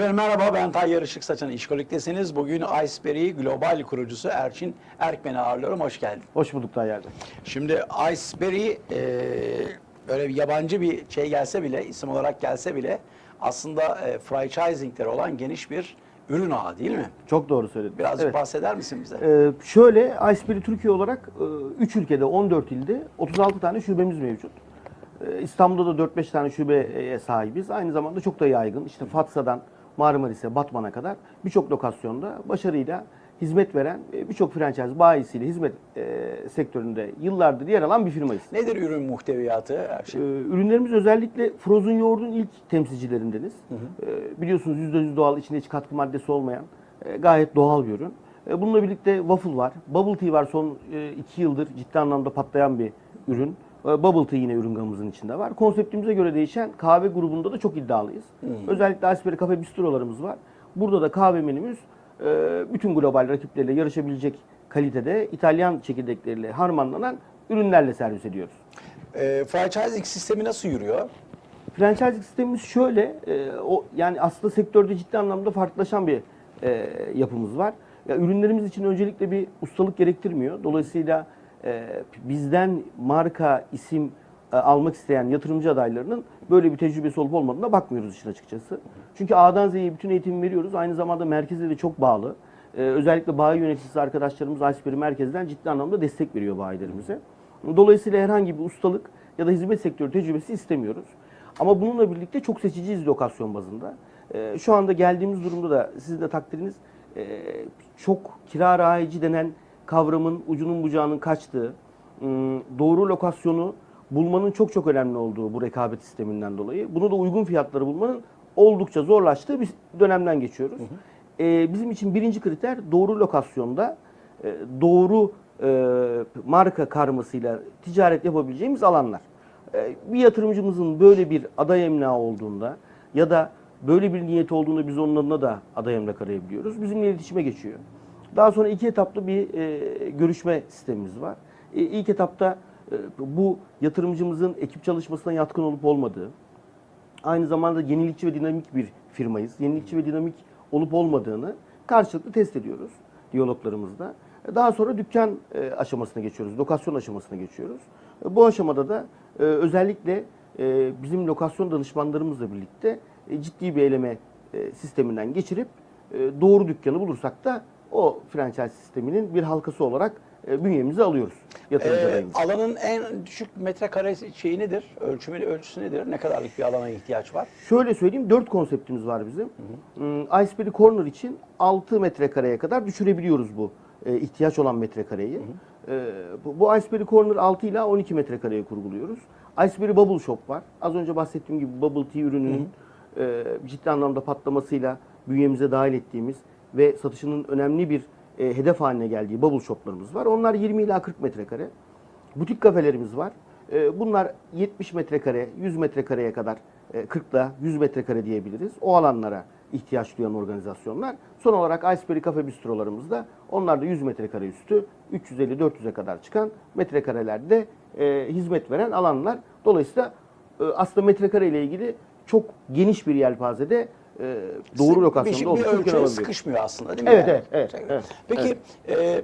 Efendim Merhaba ben Tayyar Işık Saçan İşkolik'tesiniz. Bugün Iceberry Global kurucusu Erçin Erkmen'i ağırlıyorum. Hoş geldin. Hoş bulduk Tayyar Bey. Şimdi Iceberry e, böyle bir yabancı bir şey gelse bile, isim olarak gelse bile aslında e, franchisingleri olan geniş bir ürün ağı değil mi? Çok doğru söyledin. Birazcık Evet. bahseder misin bize? Ee, şöyle Iceberry Türkiye olarak 3 ülkede 14 ilde 36 tane şubemiz mevcut. Ee, İstanbul'da da 4-5 tane şubeye sahibiz. Aynı zamanda çok da yaygın. İşte Fatsa'dan Marmaris'e, Batman'a kadar birçok lokasyonda başarıyla hizmet veren e, birçok franchise bayisiyle hizmet e, sektöründe yıllardır yer alan bir firmayız. Nedir ürün muhteviyatı Ee, Erçin? ürünlerimiz özellikle frozen yoğurdun ilk temsilcilerindeniz. Ee, biliyorsunuz %100 doğal, içinde hiç katkı maddesi olmayan e, gayet doğal bir ürün. E, bununla birlikte waffle var, bubble tea var son 2 yıldır ciddi anlamda patlayan bir ürün. E, Bubble tea yine ürün gamımızın içinde var. Konseptimize göre değişen kahve grubunda da çok iddialıyız. Özellikle Iceberry Cafe Bistro'larımız var. Burada da kahve menümüz e, bütün global rakipleriyle yarışabilecek kalitede İtalyan çekirdekleriyle harmanlanan ürünlerle servis ediyoruz. E, franchising sistemi nasıl yürüyor? Franchise sistemimiz şöyle, e, o yani aslında sektörde ciddi anlamda farklılaşan bir e, yapımız var. Ya, ürünlerimiz için öncelikle bir ustalık gerektirmiyor. Dolayısıyla bizden marka, isim e, almak isteyen yatırımcı adaylarının böyle bir tecrübesi olup olmadığına bakmıyoruz işin açıkçası. Çünkü A'dan Z'ye bütün eğitimi veriyoruz. Aynı zamanda merkeze de çok bağlı. E, özellikle bayi yöneticisi arkadaşlarımız Iceberry merkezden ciddi anlamda destek veriyor bayilerimize. Dolayısıyla herhangi bir ustalık ya da hizmet sektörü tecrübesi istemiyoruz. Ama bununla birlikte çok seçiciyiz lokasyon bazında. Ee, şu anda geldiğimiz durumda da sizin de takdiriniz e, çok kira rayici denen kavramın ucunun bucağının kaçtığı, ım, doğru lokasyonu bulmanın çok çok önemli olduğu bu rekabet sisteminden dolayı. Bunu da uygun fiyatları bulmanın oldukça zorlaştığı bir dönemden geçiyoruz. Ee, bizim için birinci kriter doğru lokasyonda, doğru e, marka karmasıyla ticaret yapabileceğimiz alanlar. E, bir yatırımcımızın böyle bir aday emlağı olduğunda ya da böyle bir niyeti olduğunda biz onun adına da aday emlak arayabiliyoruz. Bizimle iletişime geçiyor. Daha sonra iki etaplı bir e, görüşme sistemimiz var. E, ilk etapta e, bu yatırımcımızın ekip çalışmasına yatkın olup olmadığı, aynı zamanda yenilikçi ve dinamik bir firmayız. Yenilikçi ve dinamik olup olmadığını karşılıklı test ediyoruz diyaloglarımızda. Daha sonra dükkan e, aşamasına geçiyoruz, lokasyon aşamasına geçiyoruz. E, Bu aşamada da e, özellikle e, bizim lokasyon danışmanlarımızla birlikte e, ciddi bir eleme e, sisteminden geçirip e, doğru dükkanı bulursak da o franchise sisteminin bir halkası olarak e, bünyemize alıyoruz yatırımcı E, adayımızı. alanın en düşük metrekare şeyi nedir? Ölçümü, ölçüsü nedir? Ne kadarlık bir alana ihtiyaç var? Şöyle söyleyeyim, dört konseptimiz var bizim. Hmm, Iceberry Corner için 6 metrekareye kadar düşürebiliyoruz bu e, ihtiyaç olan metrekareyi. E, bu, bu Iceberry Corner 6 ile 12 metrekareye kurguluyoruz. Iceberry Bubble Shop var. Az önce bahsettiğim gibi Bubble Tea ürününün e, ciddi anlamda patlamasıyla bünyemize dahil ettiğimiz ve satışının önemli bir e, hedef haline geldiği Bubble Shop'larımız var. Onlar 20 ila 40 metrekare. Butik kafelerimiz var. Ee, Bunlar 70 metrekare, 100 metrekareye kadar, e, 40 ile 100 metrekare diyebiliriz. O alanlara ihtiyaç duyan organizasyonlar. Son olarak Iceberry Cafe Bistrolarımızda onlar da 100 metrekare üstü, 350-400'e kadar çıkan metrekarelerde e, hizmet veren alanlar. Dolayısıyla e, aslında metrekare ile ilgili çok geniş bir yelpazede e, doğru Bir- lokasyonda bir ölçüye mükemmel bir- sıkışmıyor aslında değil mi? Evet, yani? evet, evet, evet, Peki e,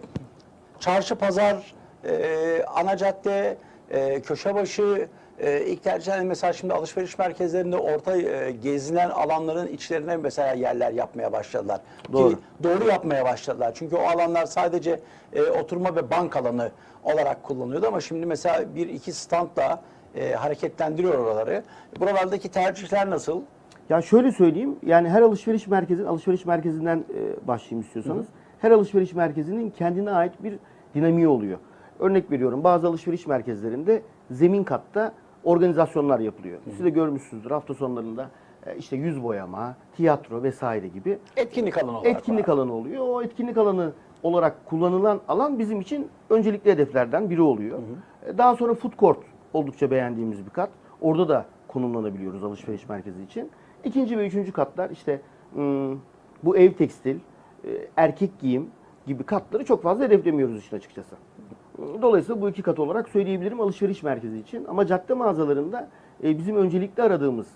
çarşı, pazar, e, ana cadde, e, köşe başı, e, ilk tercihen mesela şimdi alışveriş merkezlerinde orta e, gezilen alanların içlerine mesela yerler yapmaya başladılar. Doğru. Ki doğru yapmaya başladılar. Çünkü o alanlar sadece e, oturma ve bank alanı olarak kullanılıyordu ama şimdi mesela bir iki standla e, hareketlendiriyor oraları. Buralardaki tercihler nasıl? Ya şöyle söyleyeyim, yani her alışveriş merkezinin, alışveriş merkezinden e, başlayayım istiyorsanız. Her alışveriş merkezinin kendine ait bir dinamiği oluyor. Örnek veriyorum, bazı alışveriş merkezlerinde zemin katta organizasyonlar yapılıyor. Siz de görmüşsünüzdür hafta sonlarında e, işte yüz boyama, tiyatro vesaire gibi Etkinlik alanı olarak. etkinlik var. alanı oluyor. O etkinlik alanı olarak kullanılan alan bizim için öncelikli hedeflerden biri oluyor. E, Daha sonra food court oldukça beğendiğimiz bir kat. Orada da konumlanabiliyoruz alışveriş merkezi için. İkinci ve üçüncü katlar işte hmm, bu ev tekstil, e, erkek giyim gibi katları çok fazla hedeflemiyoruz işin açıkçası. Dolayısıyla bu iki kat olarak söyleyebilirim alışveriş merkezi için. Ama cadde mağazalarında e, bizim öncelikli aradığımız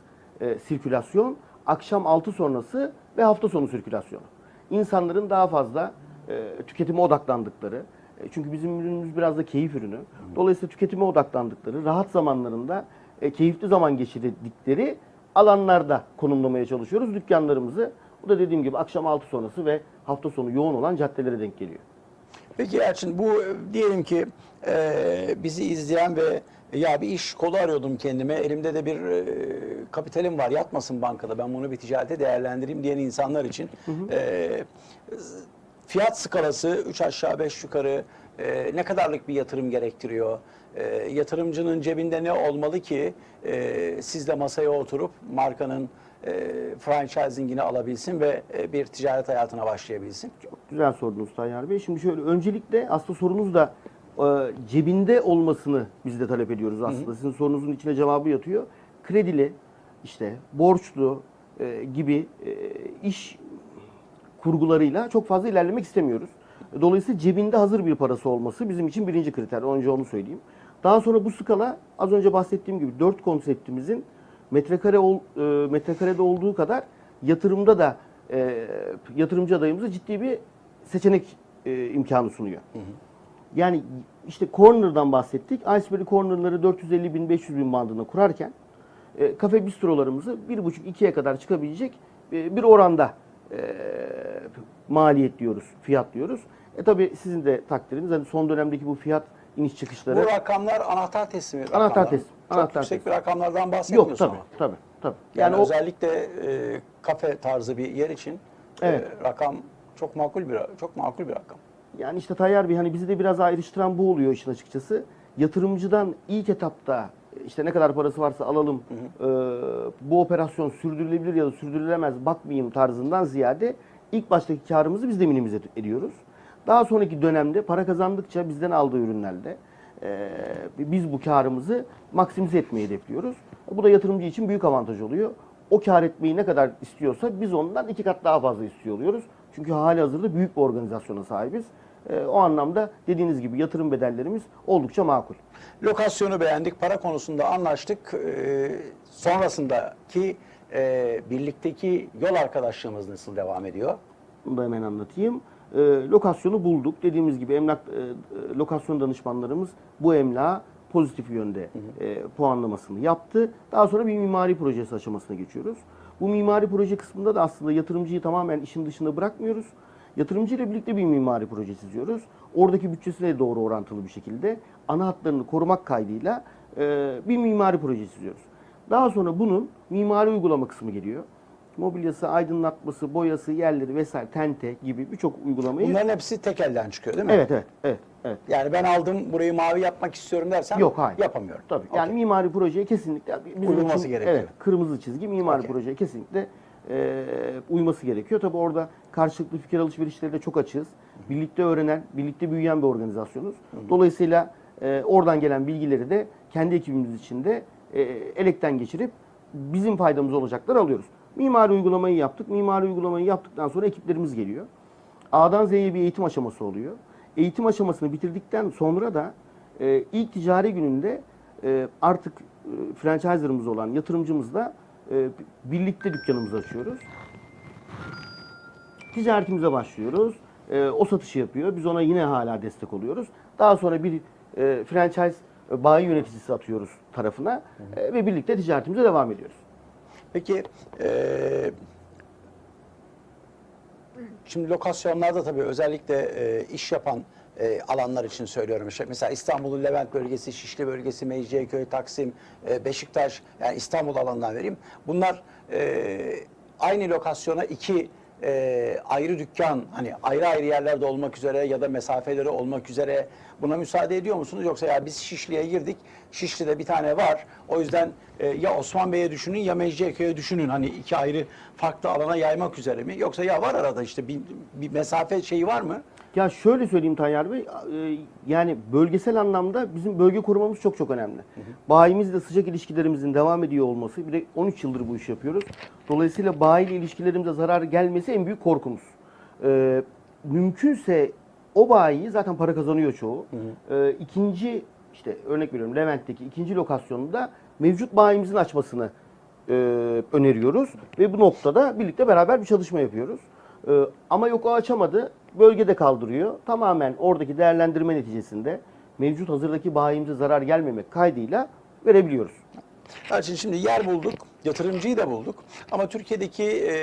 e, sirkülasyon akşam 6 sonrası ve hafta sonu sirkülasyonu. İnsanların daha fazla tüketime odaklandıkları, çünkü bizim ürünümüz biraz da keyif ürünü. Dolayısıyla tüketime odaklandıkları, rahat zamanlarında keyifli zaman geçirdikleri alanlarda konumlamaya çalışıyoruz dükkanlarımızı. Bu da dediğim gibi akşam 6 sonrası ve hafta sonu yoğun olan caddelere denk geliyor. Peki Elçin bu e, diyelim ki e, bizi izleyen ve ya bir iş kolu arıyordum kendime elimde de bir e, kapitalim var yatmasın bankada ben bunu bir ticarete değerlendireyim diyen insanlar için e, fiyat skalası 3 aşağı 5 yukarı e, ne kadarlık bir yatırım gerektiriyor? E, yatırımcının cebinde ne olmalı ki e, siz de masaya oturup markanın e, franchisingini alabilsin ve e, bir ticaret hayatına başlayabilsin? Güzel sordunuz Tayyar Bey. Şimdi şöyle öncelikle aslında sorunuz da e, cebinde olmasını biz de talep ediyoruz aslında. Sizin sorunuzun içine cevabı yatıyor. Kredili, işte borçlu e, gibi e, iş kurgularıyla çok fazla ilerlemek istemiyoruz. Dolayısıyla cebinde hazır bir parası olması bizim için birinci kriter. Önce onu söyleyeyim. Daha sonra bu skala az önce bahsettiğim gibi dört konseptimizin metrekare ol, e, metrekarede olduğu kadar yatırımda da e, yatırımcı adayımıza ciddi bir seçenek e, imkanı sunuyor. Yani işte corner'dan bahsettik. Iceberg corner'ları 450 bin 500 bin bandında kurarken e, kafe bistrolarımızı 1,5-2'ye kadar çıkabilecek e, bir oranda e, maliyet diyoruz, fiyat diyoruz. E tabi sizin de takdiriniz hani son dönemdeki bu fiyat iniş çıkışları Bu rakamlar anahtar teslimi Anahtar rakamlar. teslim, Çok anahtar yüksek teslim. bir rakamlardan bahsetmiyorsun yok tabi ama. tabi tabi. Yani, Yani, o özellikle e, kafe tarzı bir yer için Evet. e, rakam çok makul bir çok makul bir rakam. Yani işte Tayyar Bey hani bizi de biraz ayrıştıran bu oluyor işin açıkçası. Yatırımcıdan ilk etapta işte ne kadar parası varsa alalım e, bu operasyon sürdürülebilir ya da sürdürülemez bakmayayım tarzından ziyade ilk baştaki karımızı biz de minimize ed- ediyoruz. Daha sonraki dönemde para kazandıkça bizden aldığı ürünlerde e, biz bu karımızı maksimize etmeyi hedefliyoruz. Bu da yatırımcı için büyük avantaj oluyor. O kar etmeyi ne kadar istiyorsa biz ondan iki kat daha fazla istiyor oluyoruz. Çünkü hali hazırda büyük bir organizasyona sahibiz. E, o anlamda dediğiniz gibi yatırım bedellerimiz oldukça makul. Lokasyonu beğendik, para konusunda anlaştık. E, sonrasındaki e, birlikteki yol arkadaşlığımız nasıl devam ediyor? Bunu da hemen anlatayım. E, lokasyonu bulduk. Dediğimiz gibi emlak e, e, lokasyon danışmanlarımız bu emlağı pozitif yönde e, puanlamasını yaptı. Daha sonra bir mimari projesi aşamasına geçiyoruz. Bu mimari proje kısmında da aslında yatırımcıyı tamamen işin dışında bırakmıyoruz. Yatırımcı ile birlikte bir mimari proje çiziyoruz. Oradaki bütçesine doğru orantılı bir şekilde ana hatlarını korumak kaydıyla e, bir mimari proje çiziyoruz. Daha sonra bunun mimari uygulama kısmı geliyor. Mobilyası, aydınlatması, boyası, yerleri vesaire, tente gibi birçok uygulamayı... Bunların hepsi tek elden çıkıyor değil mi? Evet, evet, evet, evet. Yani ben aldım burayı mavi yapmak istiyorum dersem Yok, hayır. yapamıyorum. Tabii. Okey. Yani mimari projeye kesinlikle Uyulması için- gerekiyor. Evet, kırmızı çizgi mimari Okey. projeye kesinlikle e, uyması gerekiyor. Tabii orada karşılıklı fikir alışverişleri de çok açığız. Birlikte öğrenen, birlikte büyüyen bir organizasyonuz. Dolayısıyla e, oradan gelen bilgileri de kendi ekibimiz içinde e, elekten geçirip bizim faydamız olacaklar alıyoruz. Mimari uygulamayı yaptık. Mimari uygulamayı yaptıktan sonra ekiplerimiz geliyor. A'dan Z'ye bir eğitim aşaması oluyor. Eğitim aşamasını bitirdikten sonra da e, ilk ticari gününde e, artık e, franchiser'ımız olan yatırımcımızla e, birlikte dükkanımızı açıyoruz. Ticaretimize başlıyoruz. E, o satışı yapıyor. Biz ona yine hala destek oluyoruz. Daha sonra bir e, franchise e, bayi yöneticisi atıyoruz tarafına e, ve birlikte ticaretimize devam ediyoruz. Peki eee, şimdi lokasyonlarda tabii özellikle eee, iş yapan eee, alanlar için söylüyorum. İşte mesela İstanbul'un Levent bölgesi, Şişli bölgesi, Mecidiyeköy, Taksim, eee, Beşiktaş yani İstanbul alanından vereyim. Bunlar eee, aynı lokasyona iki eee, ayrı dükkan hani ayrı ayrı yerlerde olmak üzere ya da mesafeleri olmak üzere buna müsaade ediyor musunuz? Yoksa ya biz Şişli'ye girdik. Şişli'de bir tane var. O yüzden e, ya Osman Bey'e düşünün ya Mecidiyeköy'e düşünün. Hani iki ayrı farklı alana yaymak üzere mi? Yoksa ya var arada işte bir, bir mesafe şeyi var mı? Ya şöyle söyleyeyim Tayyar Bey, e, yani bölgesel anlamda bizim bölge korumamız çok çok önemli. Bayimizle sıcak ilişkilerimizin devam ediyor olması, bir de 13 yıldır bu işi yapıyoruz. Dolayısıyla bayiyle ilişkilerimize zarar gelmesi en büyük korkumuz. E, mümkünse o bayi zaten para kazanıyor çoğu. E, ikinci, işte örnek veriyorum Levent'teki ikinci lokasyonunda mevcut bayimizin açmasını e, öneriyoruz ve bu noktada birlikte beraber bir çalışma yapıyoruz. E, ama yok o açamadı, bölgede kaldırıyor. Tamamen oradaki değerlendirme neticesinde mevcut hazırdaki bayimize zarar gelmemek kaydıyla verebiliyoruz. Elçin şimdi yer bulduk, yatırımcıyı da bulduk. Ama Türkiye'deki e,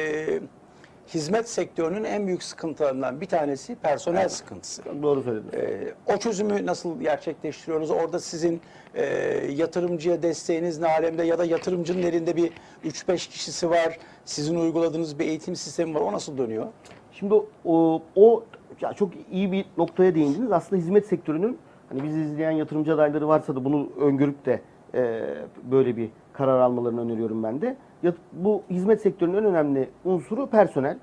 hizmet sektörünün en büyük sıkıntılarından bir tanesi personel sıkıntısı. Doğru söylediniz. E, o çözümü nasıl gerçekleştiriyoruz? Orada sizin e, yatırımcıya desteğiniz ne alemde ya da yatırımcının elinde bir 3-5 kişisi var. Sizin uyguladığınız bir eğitim sistemi var. O nasıl dönüyor? Şimdi o, o ya çok iyi bir noktaya değindiniz. Aslında hizmet sektörünün hani bizi izleyen yatırımcı adayları varsa da bunu öngörüp de e, böyle bir karar almalarını öneriyorum ben de. Bu hizmet sektörünün en önemli unsuru personel.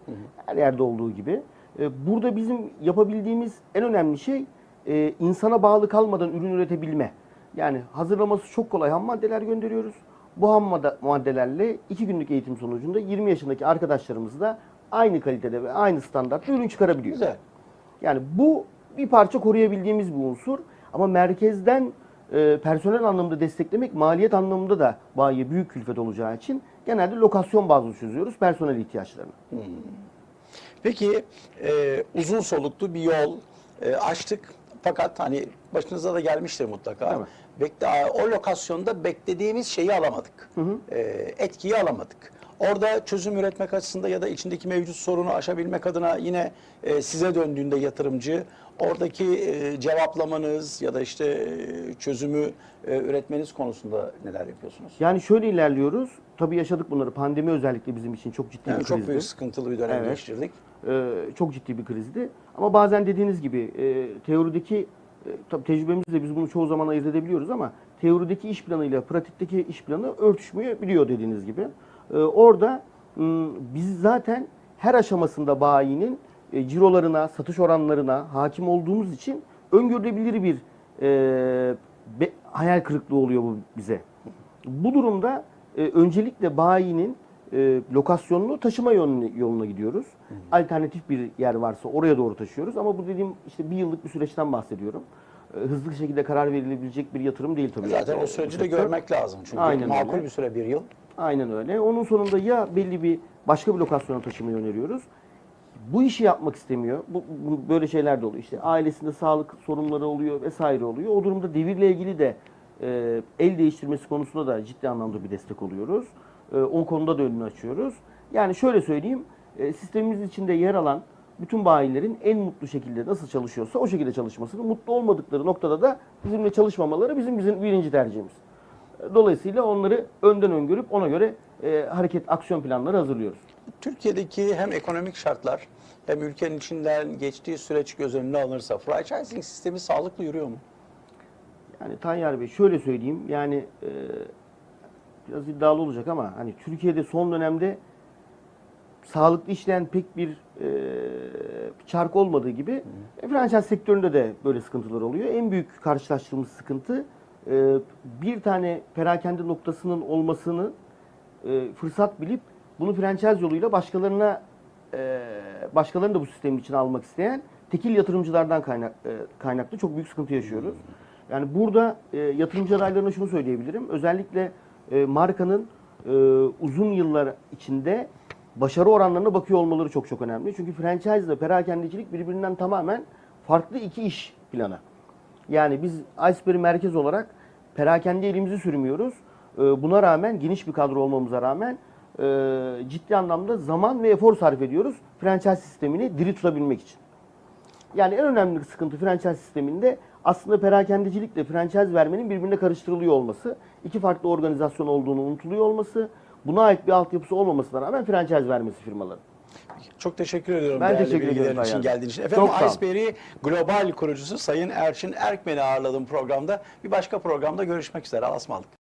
Her yerde olduğu gibi. E, burada bizim yapabildiğimiz en önemli şey e, insana bağlı kalmadan ürün üretebilme. Yani hazırlaması çok kolay ham maddeler gönderiyoruz. Bu ham madde- maddelerle iki günlük eğitim sonucunda 20 yaşındaki arkadaşlarımız da aynı kalitede ve aynı standartta ürün çıkarabiliyor. Güzel. Yani bu bir parça koruyabildiğimiz bir unsur ama merkezden e, personel anlamında desteklemek maliyet anlamında da bayiye büyük külfet olacağı için genelde lokasyon bazlı çözüyoruz personel ihtiyaçlarını. Peki e, uzun soluklu bir yol e, açtık. Fakat hani başınıza da gelmiştir mutlaka. Bekle, o lokasyonda beklediğimiz şeyi alamadık. E, etkiyi alamadık. Orada çözüm üretmek açısından ya da içindeki mevcut sorunu aşabilmek adına yine e, size döndüğünde yatırımcı oradaki e, cevaplamanız ya da işte e, çözümü e, üretmeniz konusunda neler yapıyorsunuz? Yani şöyle ilerliyoruz. Tabii yaşadık bunları. Pandemi özellikle bizim için çok ciddi Yani bir çok krizdi. büyük sıkıntılı bir dönem Evet. geçirdik. Ee, çok ciddi bir krizdi. Ama bazen dediğiniz gibi e, teorideki e, tabii tecrübemizle biz bunu çoğu zaman ayırt edebiliyoruz ama teorideki iş planıyla pratikteki iş planı örtüşmeyebiliyor dediğiniz gibi. Ee, orada m, biz zaten her aşamasında bayinin e, cirolarına, satış oranlarına hakim olduğumuz için öngörülebilir bir e, be- hayal kırıklığı oluyor bu bize. Bu durumda e, öncelikle bayinin e, lokasyonunu taşıma yoluna, yoluna gidiyoruz. Alternatif bir yer varsa oraya doğru taşıyoruz. Ama bu dediğim işte bir yıllık bir süreçten bahsediyorum. E, hızlı bir şekilde karar verilebilecek bir yatırım değil tabii. Zaten E, o süreci de görmek lazım. Çünkü Aynen makul öyle. bir süre bir yıl. Aynen öyle. Onun sonunda ya belli bir başka bir lokasyona taşımayı öneriyoruz. Bu işi yapmak istemiyor. Bu, bu- böyle şeyler de oluyor. İşte ailesinde sağlık sorunları oluyor vesaire oluyor. O durumda devirle ilgili de e, el değiştirmesi konusunda da ciddi anlamda bir destek oluyoruz. E, o konuda da önünü açıyoruz. Yani şöyle söyleyeyim, e, sistemimiz içinde yer alan bütün bayilerin en mutlu şekilde nasıl çalışıyorsa o şekilde çalışmasını, mutlu olmadıkları noktada da bizimle çalışmamaları bizim bizim birinci tercihimiz. Dolayısıyla onları önden öngörüp ona göre e, hareket aksiyon planları hazırlıyoruz. Türkiye'deki hem ekonomik şartlar hem ülkenin içinden geçtiği süreç göz önüne alınırsa franchising sistemi sağlıklı yürüyor mu? Yani Tayyar Bey şöyle söyleyeyim yani e, biraz iddialı olacak ama hani Türkiye'de son dönemde sağlıklı işleyen pek bir e, çark olmadığı gibi e, franchise sektöründe de böyle sıkıntılar oluyor. En büyük karşılaştığımız sıkıntı e, bir tane perakende noktasının olmasını e, fırsat bilip bunu franchise yoluyla başkalarına e, başkalarını da bu sistemin içine almak isteyen tekil yatırımcılardan kaynak, e, kaynaklı çok büyük sıkıntı yaşıyoruz. Yani burada e, yatırımcı adaylarına şunu söyleyebilirim. Özellikle e, markanın e, uzun yıllar içinde başarı oranlarına bakıyor olmaları çok çok önemli. Çünkü franchise ile perakendecilik birbirinden tamamen farklı iki iş planı. Yani biz Iceberg merkez olarak perakende elimizi sürmüyoruz. Ee, Buna rağmen geniş bir kadro olmamıza rağmen e, ciddi anlamda zaman ve efor sarf ediyoruz franchise sistemini diri tutabilmek için. Yani en önemli sıkıntı franchise sisteminde aslında perakendecilikle franchise vermenin birbirine karıştırılıyor olması, iki farklı organizasyon olduğunu unutuluyor olması, buna ait bir altyapısı olmamasına rağmen franchise vermesi firmaların. Çok teşekkür ediyorum Ben değerli teşekkür bilgilerin ederim için Tayyar Bey. geldiğiniz için. Efendim Çok. Iceberry Global kurucusu Sayın Erçin Erkmen'i ağırladım programda. Bir başka programda görüşmek üzere. Alasmalık.